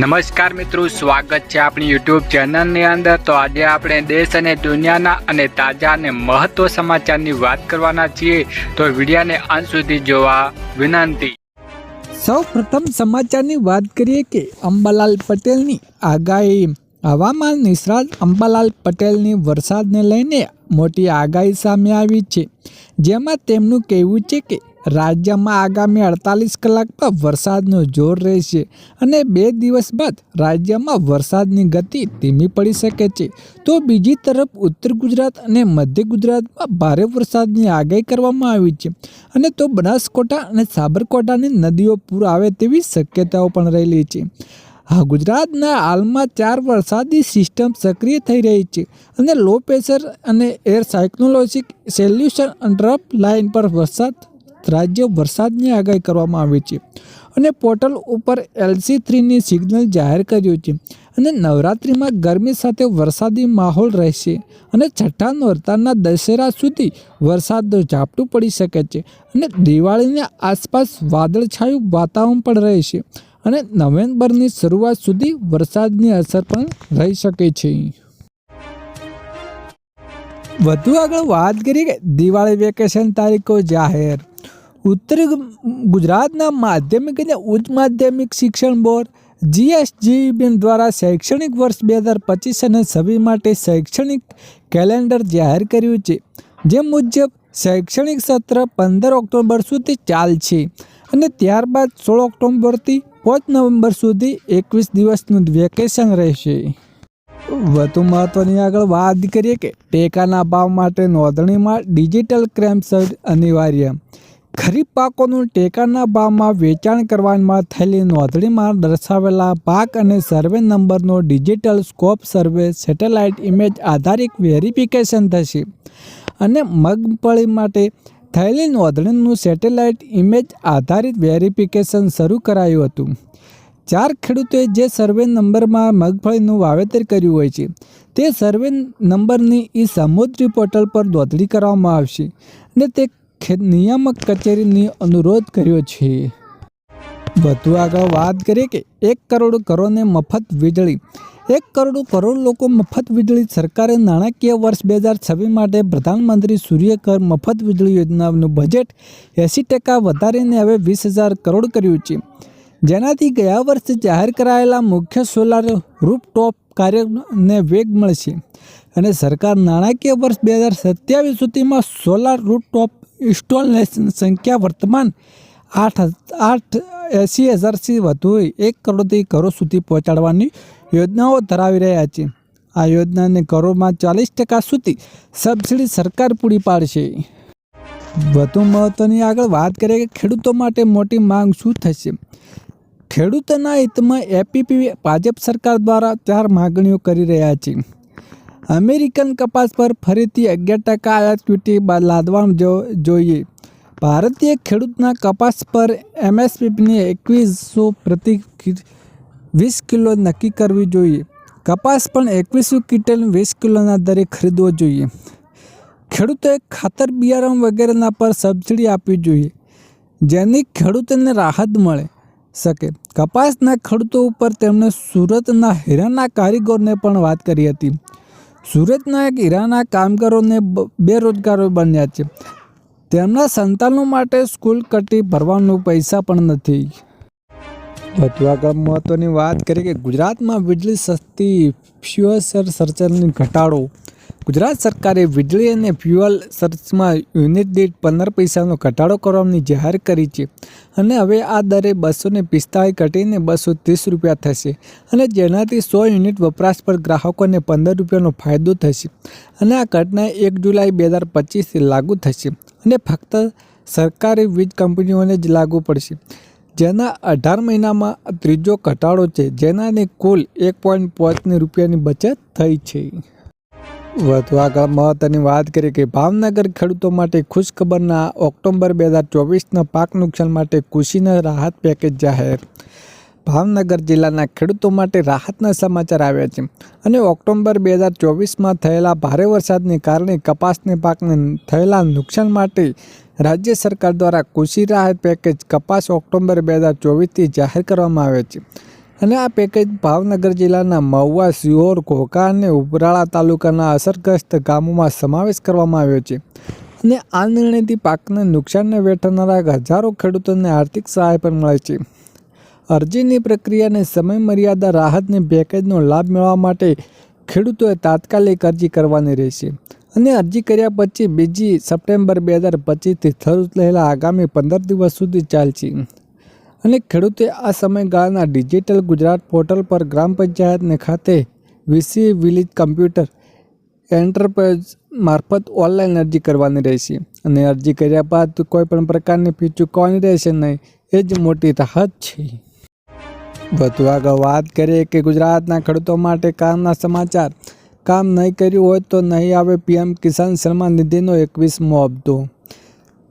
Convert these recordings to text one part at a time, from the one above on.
નમસ્કાર મિત્રો, સ્વાગત છે આપણી યુટ્યુબ ચેનલની અંદર. તો આજે આપણે દેશ અને દુનિયાના અને તાજા અને મહત્વ સમાચારની વાત કરવાના છીએ. તો વિડીયાને અંત સુધી જોવા વિનંતી. સૌ પ્રથમ સમાચારની વાત કરીએ કે અંબાલાલ પટેલની આગાહી. હવામાન નિષ્ણાત અંબાલાલ પટેલની વરસાદને લઈને મોટી આગાહી સામે આવી છે. જેમાં તેમનું કહેવું છે કે રાજ્યમાં આગામી અડતાલીસ કલાકમાં વરસાદનું જોર રહેશે અને બે દિવસ બાદ રાજ્યમાં વરસાદની ગતિ ધીમી પડી શકે છે. તો બીજી તરફ ઉત્તર ગુજરાત અને મધ્ય ગુજરાતમાં ભારે વરસાદની આગાહી કરવામાં આવી છે અને તો બનાસકાંઠા અને સાબરકાંઠાની નદીઓ પૂર આવે તેવી શક્યતાઓ પણ રહેલી છે. ગુજરાતના હાલમાં ચાર વરસાદી સિસ્ટમ સક્રિય થઈ રહી છે અને લો પ્રેશર અને air cyclonic solution trough line પર વરસાદ રાજ્ય વરસાદની આગાહી કરવામાં આવી છે અને પોર્ટલ ઉપર એલસી થ્રીની સિગ્નલ જાહેર કર્યું છે અને નવરાત્રિમાં ગરમી સાથે વરસાદી માહોલ રહેશે અને છઠ્ઠા નોરતાના દશેરા સુધી વરસાદનું ઝાપટું પડી શકે છે અને દિવાળીની આસપાસ વાદળછાયું વાતાવરણ પણ રહેશે અને નવેમ્બરની શરૂઆત સુધી વરસાદની અસર પણ રહી શકે છે. વધુ આગળ વાત કરીએ કે દિવાળી વેકેશન તારીખો જાહેર ઉત્તર ગુજરાતના માધ્યમિક અને ઉચ્ચ માધ્યમિક શિક્ષણ બોર્ડ જીએસજીબી દ્વારા શૈક્ષણિક વર્ષ બે હજાર પચીસ અને છવ્વીસ માટે શૈક્ષણિક કેલેન્ડર જાહેર કર્યું છે, જે મુજબ શૈક્ષણિક સત્ર પંદર ઓક્ટોબર સુધી ચાલશે અને ત્યારબાદ સોળ ઓક્ટોબરથી પાંચ નવેમ્બર સુધી એકવીસ દિવસનું વેકેશન રહેશે. વધુ મહત્વની આગળ વાત કરીએ કે ટેકાના ભાવ માટે નોંધણીમાં ડિજિટલ ક્રેમ સર્ટ અનિવાર્ય. ખરીફ પાકોનું ટેકાના ભાવમાં વેચાણ કરવામાં થયેલી નોંધણીમાં દર્શાવેલા પાક અને સર્વે નંબરનો digital scope survey satellite image આધારિત વેરિફિકેશન થશે. અને મગફળી માટે થયેલી નોંધણીનું સેટેલાઇટ ઇમેજ આધારિત વેરિફિકેશન શરૂ કરાયું હતું. ચાર ખેડૂતોએ જે સર્વે નંબરમાં મગફળીનું વાવેતર કર્યું હોય છે, તે સર્વે નંબરની ઈ સમુદ્રી પોર્ટલ પર નોંધણી કરવામાં આવશે અને તે ખેત નિયામક કચેરીની અનુરોધ કર્યો છે. વધુ આગળ વાત કરીએ કે એક કરોડ કરોને મફત વીજળી. એક કરોડ કરોડ લોકો મફત વીજળી સરકારે નાણાકીય વર્ષ બે હજાર છવ્વીસ માટે પ્રધાનમંત્રી સૂર્યકર મફત વીજળી યોજનાનું બજેટ એંસી ટકા વધારીને હવે વીસ હજાર કરોડ કર્યું છે. જેનાથી ગયા વર્ષે જાહેર કરાયેલા મુખ્ય સોલાર રૂપટોપ કાર્યને વેગ મળશે. અને સરકાર નાણાકીય વર્ષ બે હજાર સત્યાવીસ સુધીમાં સોલાર રૂપટોપ ઇન્સ્ટોલેશન સંખ્યા વર્તમાન આઠ આઠ એંસી હજારથી વધુ એક કરોડથી ઘરો સુધી પહોંચાડવાની યોજનાઓ ધરાવી રહ્યા છે. આ યોજનાને ઘરોમાં ચાલીસ ટકા સુધી સબસિડી સરકાર પૂરી પાડશે. વધુ મહત્ત્વની આગળ વાત કરીએ કે ખેડૂતો માટે મોટી માંગ શું થશે? ખેડૂતોના હિતમાં એપીપી, ભાજપ સરકાર દ્વારા ચાર માગણીઓ કરી રહ્યા છે. અમેરિકન કપાસ પર ફરીથી અગિયાર ટકા આયાત ડ્યુટી લાદવાનું જોઈએ. ભારતીય ખેડૂતના કપાસ પર એમએસપીની એકવીસો પ્રતિ વીસ કિલો નક્કી કરવી જોઈએ. કપાસ પણ એકવીસો કિટલ વીસ કિલોના દરે ખરીદવો જોઈએ. ખેડૂતોએ ખાતર, બિયારણ વગેરેના પર સબસિડી આપવી જોઈએ જેની ખેડૂતોને રાહત મળે શકે. કપાસના ખેડૂતો ઉપર તેમણે સુરતના હીરાના કારીગરને પણ વાત કરી હતી. સુરતના એક હીરાના કામગારોને બેરોજગારો બન્યા છે. તેમના સંતાનો માટે સ્કૂલ કટી ભરવાનું પૈસા પણ નથી. વધુ આગળ મહત્વની વાત કરીએ કે ગુજરાતમાં વીજળી સસ્તી ફ્યુઅસર સરચાર્જની ઘટાડો ગુજરાત સરકારે વીજળી અને ફ્યુઅલ સર્ચમાં યુનિટ દીઠ પંદર પૈસાનો ઘટાડો કરવાની જાહેર કરી છે. અને હવે આ દરે બસો ને પિસ્તાળીસ ઘટીને બસો ત્રીસ રૂપિયા થશે અને જેનાથી સો યુનિટ વપરાશ પર ગ્રાહકોને પંદર રૂપિયાનો ફાયદો થશે. અને આ ઘટના એક જુલાઈ બે હજાર પચીસથી લાગુ થશે અને ફક્ત સરકારી વીજ કંપનીઓને જ લાગુ પડશે. જેના અઢાર મહિનામાં ત્રીજો ઘટાડો છે જેનાની કુલ એક પોઈન્ટ પાંચની રૂપિયાની બચત થઈ છે. વધુ આગળ મહત્વની વાત કરીએ કે ભાવનગર ખેડૂતો માટે ખુશખબરના ઓક્ટોબર બે હજાર ચોવીસના પાક નુકસાન માટે કૃષિના રાહત પેકેજ જાહેર. ભાવનગર જિલ્લાના ખેડૂતો માટે રાહતના સમાચાર આવ્યા છે. અને ઓક્ટોબર બે હજાર ચોવીસમાં થયેલા ભારે વરસાદને કારણે કપાસને પાકને થયેલા નુકસાન માટે રાજ્ય સરકાર દ્વારા કૃષિ રાહત પેકેજ કપાસ ઓક્ટોબર બે હજાર ચોવીસથી જાહેર કરવામાં આવે છે. અને આ પેકેજ ભાવનગર જિલ્લાના મહુવા, સિહોર, ઘોઘા અને ઉભરાળા તાલુકાના અસરગ્રસ્ત ગામોમાં સમાવેશ કરવામાં આવ્યો છે. અને આ નિર્ણયથી પાકને નુકસાનને વેઠનારા હજારો ખેડૂતોને આર્થિક સહાય પણ મળે છે. અરજીની પ્રક્રિયાને સમય મર્યાદા રાહતની પેકેજનો લાભ મેળવવા માટે ખેડૂતોએ તાત્કાલિક અરજી કરવાની રહેશે. અને અરજી કર્યા પછી બીજી સપ્ટેમ્બર બે હજાર પચીસથી શરૂ થયેલા આગામી પંદર દિવસ સુધી ચાલશે. અને ખેડૂતે આ સમયગાળાના ડિજિટલ ગુજરાત પોર્ટલ પર ગ્રામ પંચાયતને ખાતે વીસી વિલેજ કમ્પ્યુટર એન્ટરપ્રાઇઝ મારફત ઓનલાઈન અરજી કરવાની રહેશે. અને અરજી કર્યા બાદ કોઈ પણ પ્રકારની ફી ચૂકવવાની રહેશે નહીં. એ જ મોટી રાહત છે. વધુ આગળ વાત કરીએ કે ગુજરાતના ખેડૂતો માટે કામના સમાચાર. કામ નહીં કર્યું હોય તો નહીં આવે પીએમ કિસાન સન્માન નિધિનો એકવીસમો હપ્તો.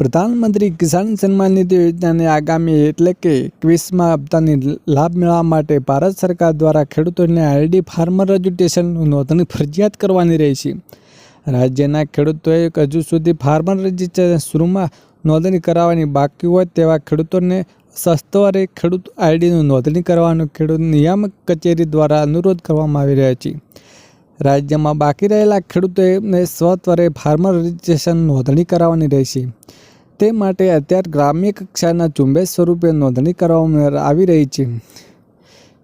પ્રધાનમંત્રી કિસાન સન્માન નિધિ યોજનાને આગામી એટલે કે એકવીસમાં હપ્તાની લાભ મેળવવા માટે ભારત સરકાર દ્વારા ખેડૂતોને આઈડી ફાર્મર રજિસ્ટ્રેશન નોંધણી ફરજિયાત કરવાની રહેશે રાજ્યના ખેડૂતોએ હજુ સુધી ફાર્મર રજિસ્ટ્રેશન શરૂમાં નોંધણી કરાવવાની બાકી હોય તેવા ખેડૂતોને સસ્તવારે ખેડૂત આઈડીનું નોંધણી કરવાનો ખેડૂત નિયામક કચેરી દ્વારા અનુરોધ કરવામાં આવી રહ્યો છે. રાજ્યમાં બાકી રહેલા ખેડૂતોને સ્વત્વરે ફાર્મર રજિસ્ટ્રેશન નોંધણી કરાવવાની રહેશે. તે માટે અત્યારે ગ્રામ્ય કક્ષાના ઝુંબેશ સ્વરૂપે નોંધણી કરવામાં આવી રહી છે.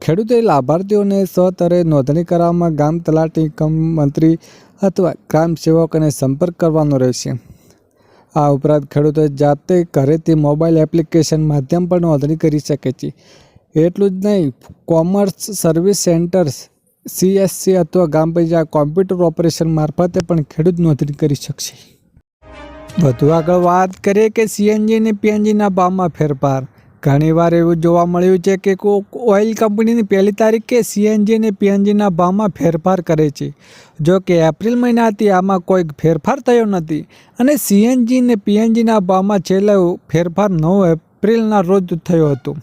ખેડૂતોએ લાભાર્થીઓને સ્વતરે નોંધણી કરાવવામાં ગામ તલાટી મંત્રી અથવા ગ્રામ સેવકોને સંપર્ક કરવાનો રહેશે. આ ઉપરાંત ખેડૂતો જાતે ઘરેથી મોબાઈલ એપ્લિકેશન માધ્યમ પણ નોંધણી કરી શકે છે. એટલું જ નહીં, કોમર્સ સર્વિસ સેન્ટર્સ સીએસસી અથવા ગામ પંચાયત કોમ્પ્યુટર ઓપરેશન મારફતે પણ ખેડૂત નોંધણી કરી શકશે. વધુ આગળ વાત કરીએ કે સીએનજી અને પીએનજીના ભાવમાં ફેરફાર. ઘણીવાર એવું જોવા મળ્યું છે કે કોક ઓઇલ કંપનીની પહેલી તારીખે સીએનજી અને પીએનજીના ભાવમાં ફેરફાર કરે છે. જો કે એપ્રિલ મહિનાથી આમાં કોઈ ફેરફાર થયો નથી અને સીએનજી અને પીએનજીના ભાવમાં છેલ્લો ફેરફાર નવ એપ્રિલના રોજ થયો હતો.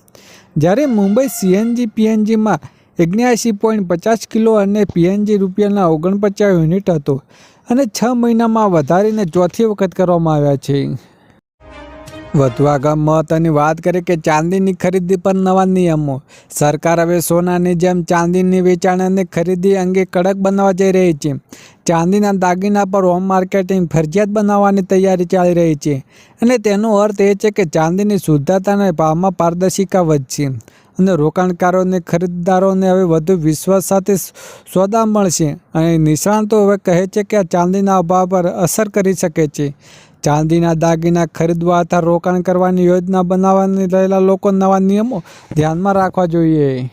જ્યારે મુંબઈ સીએનજી, પીએનજીમાં ઓગણ્યાસી પોઈન્ટ પચાસ કિલો અને પીએનજી રૂપિયાના ઓગણપચાસ યુનિટ હતો અને છ મહિનામાં વધારીને ચોથી વખત કરવામાં આવ્યા છે. વધુ આગળ મહત્વની વાત કરીએ કે ચાંદીની ખરીદી પર નવા નિયમો. સરકાર હવે સોનાની જેમ ચાંદીની વેચાણ અને ખરીદી અંગે કડક બનાવવા જઈ રહી છે. ચાંદીના દાગીના પર હોમ માર્કેટિંગ ફરજિયાત બનાવવાની તૈયારી ચાલી રહી છે. અને તેનો અર્થ એ છે કે ચાંદીની શુદ્ધતા અને ભાવમાં પારદર્શિકા વધશે. અને રોકાણકારોને, ખરીદદારોને હવે વધુ વિશ્વાસ સાથે સોદા મળશે. અને નિષ્ણાતો હવે કહે છે કે આ ચાંદીના અભાવ પર અસર કરી શકે છે. ચાંદીના દાગીના ખરીદવા અથવા રોકાણ કરવાની યોજના બનાવવાની રહેલા લોકો નવા નિયમો ધ્યાનમાં રાખવા જોઈએ.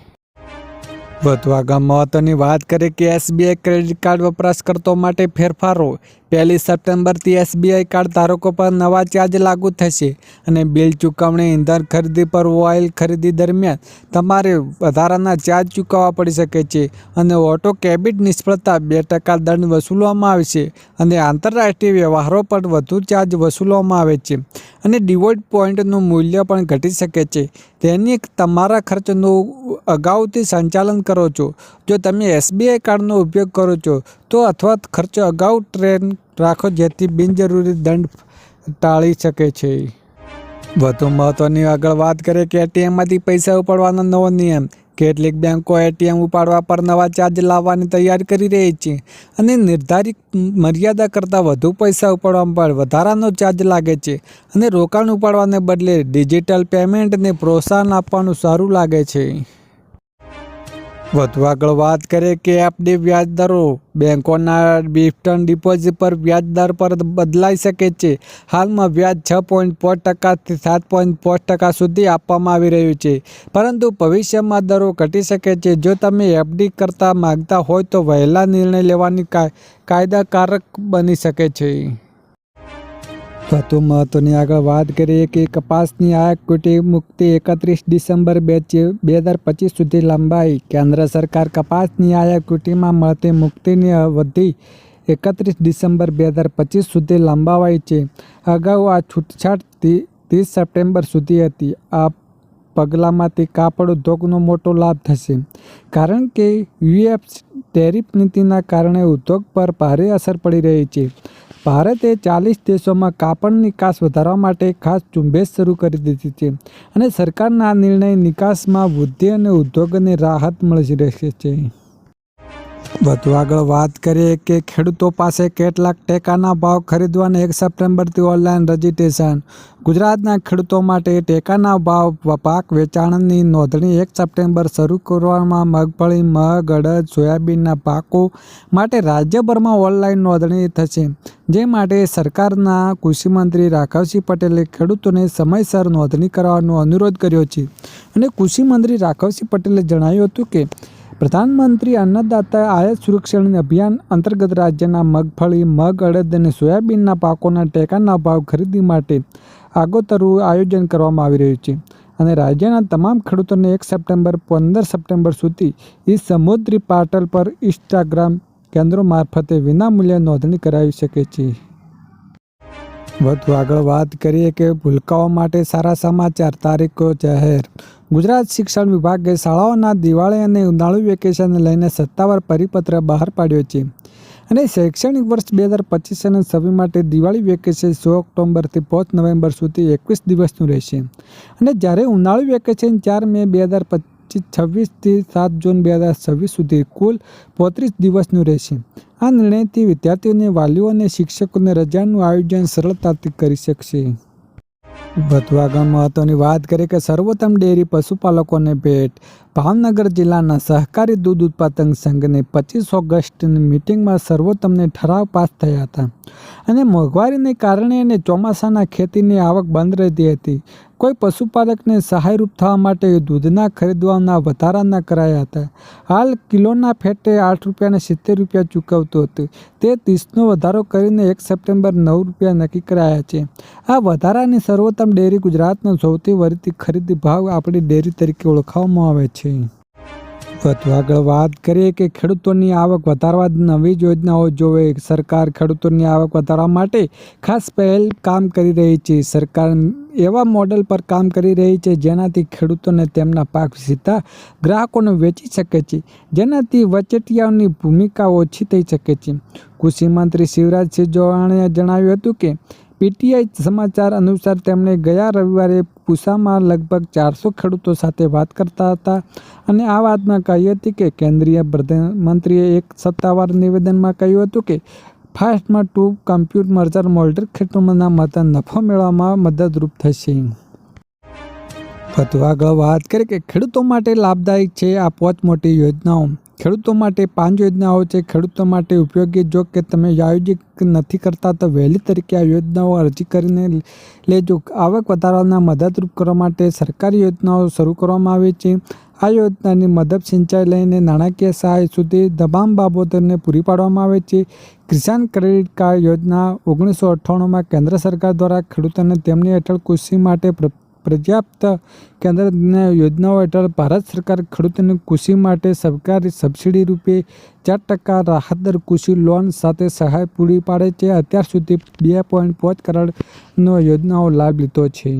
વધુ આગળ મહત્વની વાત કરીએ કે એસબીઆઈ ક્રેડિટ કાર્ડ વપરાશકર્તાઓ માટે ફેરફારો. પહેલી સપ્ટેમ્બરથી એસબીઆઈ કાર્ડ ધારકો પર નવા ચાર્જ લાગુ થશે અને બિલ ચૂકવણી, ઇંધણ ખરીદી પર ઓઇલ ખરીદી દરમિયાન તમારે વધારાના ચાર્જ ચૂકવવા પડી શકે છે અને ઓટો કેબિટ નિષ્ફળતા બે ટકા દંડ વસૂલવામાં આવશે અને આંતરરાષ્ટ્રીય વ્યવહારો પર વધુ ચાર્જ વસૂલવામાં આવે છે અને ડિવોટ પોઈન્ટનું મૂલ્ય પણ ઘટી શકે છે. તેની તમારા ખર્ચનું અગાઉથી સંચાલન કરો છો. જો તમે એસબીઆઈ કાર્ડનો ઉપયોગ કરો છો તો અથવા ખર્ચો અગાઉ ટ્રેન રાખો જેથી બિનજરૂરી દંડ ટાળી શકે છે. વધુ મહત્ત્વની આગળ વાત કરીએ કે એટીએમમાંથી પૈસા ઉપાડવાનો નવો નિયમ. કેટલીક બેંકો એટીએમ ઉપાડવા પર નવા ચાર્જ લાવવાની તૈયારી કરી રહી છે અને નિર્ધારિત મર્યાદા કરતાં વધુ પૈસા ઉપાડવા પર વધારાનો ચાર્જ લાગે છે અને રોકાણ ઉપાડવાને બદલે ડિજિટલ પેમેન્ટને પ્રોત્સાહન આપવાનું સારું લાગે છે. વધુ આગળ વાત કરીએ કે એફડી વ્યાજ દરો બેંકોના ડિફ્ટન ડિપોઝિટ પર વ્યાજ દર પર બદલાઈ શકે છે. હાલમાં વ્યાજ છ પોઈન્ટ પાંચ ટકાથી સાત પોઈન્ટ પાંચ ટકા સુધી આપવામાં આવી રહ્યું છે. પરંતુ ભવિષ્યમાં દરો ઘટી શકે છે. જો તમે એફડી કરતા માગતા હોય તો વહેલા નિર્ણય લેવાની કાયદાકારક બની શકે છે. વધુ મહત્વની આગળ વાત કરીએ કે કપાસની આયાત કુટી મુક્તિ એકત્રીસ ડિસેમ્બર બે બે હજાર પચીસ સુધી લંબાઈ. કેન્દ્ર સરકાર કપાસની આયાત કુટીમાં મળતી મુક્તિની અવધિ એકત્રીસ ડિસેમ્બર બે હજાર પચીસ સુધી લંબાવાઈ છે. અગાઉ આ છૂટછાટ ત્રીસ સપ્ટેમ્બર સુધી હતી. આ પગલાંમાંથી કાપડ ઉદ્યોગનો મોટો લાભ થશે. કારણ કે યુએફ ટેરિફ નીતિના કારણે ઉદ્યોગ પર ભારે અસર પડી રહી છે. ભારતે ચાલીસ દેશોમાં કાપડ નિકાસ વધારવા માટે ખાસ ઝુંબેશ શરૂ કરી દીધી છે અને સરકારના આ નિર્ણય નિકાસમાં વૃદ્ધિ અને ઉદ્યોગોને રાહત મળી રહેશે છે. વધુ આગળ વાત કરીએ કે ખેડૂતો પાસે કેટલાક ટેકાના ભાવ ખરીદવાના એક સપ્ટેમ્બરથી ઓનલાઈન રજીસ્ટ્રેશન. ગુજરાતના ખેડૂતો માટે ટેકાના ભાવ પાક વેચાણની નોંધણી એક સપ્ટેમ્બર શરૂ કરવામાં મગફળી, મગ, અડદ, સોયાબીનના પાકો માટે રાજ્યભરમાં ઓનલાઈન નોંધણી થશે. જે માટે સરકારના કૃષિમંત્રી રાઘવસિંહ પટેલે ખેડૂતોને સમયસર નોંધણી કરવાનો અનુરોધ કર્યો છે. અને કૃષિમંત્રી રાઘવસિંહ પટેલે જણાવ્યું હતું કે પ્રધાનમંત્રી અન્નદાતા આયાત સુરક્ષણ અભિયાન અંતર્ગત રાજ્યના મગફળી, મગ, અડદ અને સોયાબીનના પાકોના ટેકાના ભાવ ખરીદી માટે આગોતરું આયોજન કરવામાં આવી રહ્યું છે અને રાજ્યના તમામ ખેડૂતોને એક સપ્ટેમ્બર, પંદર સપ્ટેમ્બર સુધી ઈ સમુદ્રી પાટલ પર ઇન્સ્ટાગ્રામ કેન્દ્રો મારફતે વિનામૂલ્યે નોંધણી કરાવી શકે છે. વધુ આગળ વાત કરીએ કે ભૂલકાઓ માટે સારા સમાચાર. તારીખો જાહેર. ગુજરાત શિક્ષણ વિભાગે શાળાઓના દિવાળી અને ઉનાળુ વેકેશનને લઈને સત્તાવાર પરિપત્ર બહાર પાડ્યો છે. અને શૈક્ષણિક વર્ષ બે હજાર પચીસ અને છવ્વીસ માટે દિવાળી વેકેશન સો ઓક્ટોબરથી પાંચ નવેમ્બર સુધી એકવીસ દિવસનું રહેશે. અને જ્યારે ઉનાળુ વેકેશન ચાર મે બે હજાર પચીસ છવ્વીસથી સાત જૂન બે હજાર છવ્વીસ સુધી કુલ પોત્રીસ દિવસનું રહેશે. આ નિર્ણયથી વિદ્યાર્થીઓને વાલીઓ અને શિક્ષકોને રજાનું આયોજન સરળતાથી કરી શકશે. વધુ આગળ મહત્વની વાત કરીએ કે સર્વોત્તમ ડેરી પશુપાલકોને ભેટ. ભાવનગર જિલ્લાના સહકારી દૂધ ઉત્પાદક સંઘની પચીસ ઓગસ્ટની મિટિંગમાં સર્વોત્તમને ઠરાવ પાસ થયા હતા અને મોંઘવારીને કારણે અને ચોમાસાના ખેતીની આવક બંધ રહેતી હતી. કોઈ પશુપાલકને સહાયરૂપ થવા માટે દૂધના ખરીદવાના વધારાના કરાયા હતા. હાલ કિલોના ફેટે આઠ રૂપિયાને સિત્તેર રૂપિયા ચૂકવતું હતું. તે ત્રીસનો વધારો કરીને એક સપ્ટેમ્બર નવ રૂપિયા નક્કી કરાયા છે. આ વધારાની સર્વોત્તમ ડેરી ગુજરાતનો સૌથી વધતી ખરીદી ભાવ આપણી ડેરી તરીકે ઓળખવામાં આવે છે. વધુ આગળ વાત કરીએ કે ખેડૂતોની આવક વધારવા નવી યોજનાઓ જોવે. સરકાર ખેડૂતોની આવક વધારવા માટે ખાસ પહેલ કામ કરી રહી છે. સરકાર એવા મોડલ પર કામ કરી રહી છે જેનાથી ખેડૂતોને તેમના પાક સીધા ગ્રાહકોને વેચી શકે છે. જેનાથી વચેટિયાઓની ભૂમિકા ઓછી થઈ શકે છે. કૃષિમંત્રી શિવરાજસિંહ ચૌહાણે જણાવ્યું હતું કે પીટીઆઈ સમાચાર અનુસાર તેમણે ગયા રવિવારે પૂસામાં લગભગ ચારસો ખેડૂતો સાથે વાત કરતા હતા અને આ વાતમાં કહી હતી કે કેન્દ્રીય પ્રધાનમંત્રીએ એક સત્તાવાર નિવેદનમાં કહ્યું હતું કે ફાસ્ટમાં ટુ કમ્પ્યુટ મર્જર મોલ્ડર ખેડૂતોના મત નફો મેળવવામાં મદદરૂપ થશે. વધુ આગળ વાત કરીએ કે ખેડૂતો માટે લાભદાયક છે આ પાંચ મોટી યોજનાઓ. ખેડૂતો માટે પાંચ યોજનાઓ છે. ખેડૂતો માટે ઉપયોગી જો કે તમે આયોજિત નથી કરતા તો વહેલી તરીકે આ યોજનાઓ અરજી કરીને લેજો. આવક વધારવાના મદદરૂપ કરવા માટે સરકારી યોજનાઓ શરૂ કરવામાં આવી છે. આ યોજનાની મદદ સિંચાઈ લઈને નાણાકીય સહાય સુધી તમામ બાબતોને પૂરી પાડવામાં આવે છે. કિસાન ક્રેડિટ કાર્ડ યોજના ઓગણીસો અઠ્ઠાણુંમાં કેન્દ્ર સરકાર દ્વારા ખેડૂતોને તેમની હેઠળ કૃષિ માટે પર્યાપ્ત કેન્દ્રની યોજનાઓ હેઠળ ભારત સરકાર ખેડૂતોને કૃષિ માટે સરકારી સબસિડી રૂપે ચાર ટકા રાહત દર કૃષિ લોન સાથે સહાય પૂરી પાડે છે. અત્યાર સુધી બે પોઈન્ટ પાંચ કરોડનો યોજનાઓ લાભ લીધો છે.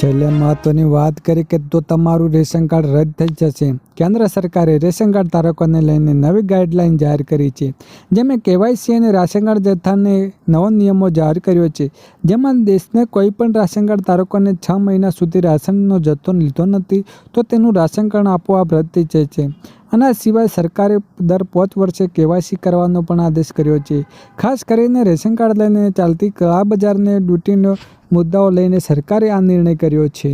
છેલ્લે મહત્વની વાત કરી કે તો તમારું રેશન કાર્ડ રદ થઈ જશે. કેન્દ્ર સરકારે રેશન કાર્ડ ધારકોને લઈને નવી ગાઈડલાઇન જાહેર કરી છે, જેમાં કેવાયસી અને રાશન કાર્ડ જથ્થાને નવો નિયમો જાહેર કર્યો છે. જેમાં દેશને કોઈ પણ રાશન કાર્ડ ધારકોને છ મહિના સુધી રાશનનો જથ્થો લીધો નથી, તો તેનું રાશન કાર્ડ આપોઆપ રદ થઈ જાય છે. આના સિવાય સરકારે દર પાંચ વર્ષે કેવાયસી કરવાનો પણ આદેશ કર્યો છે. ખાસ કરીને રેશન કાર્ડ લઈને ચાલતી કળા બજારને ડ્યુટીનો મુદ્દાઓ લઈને સરકારે આ નિર્ણય કર્યો છે.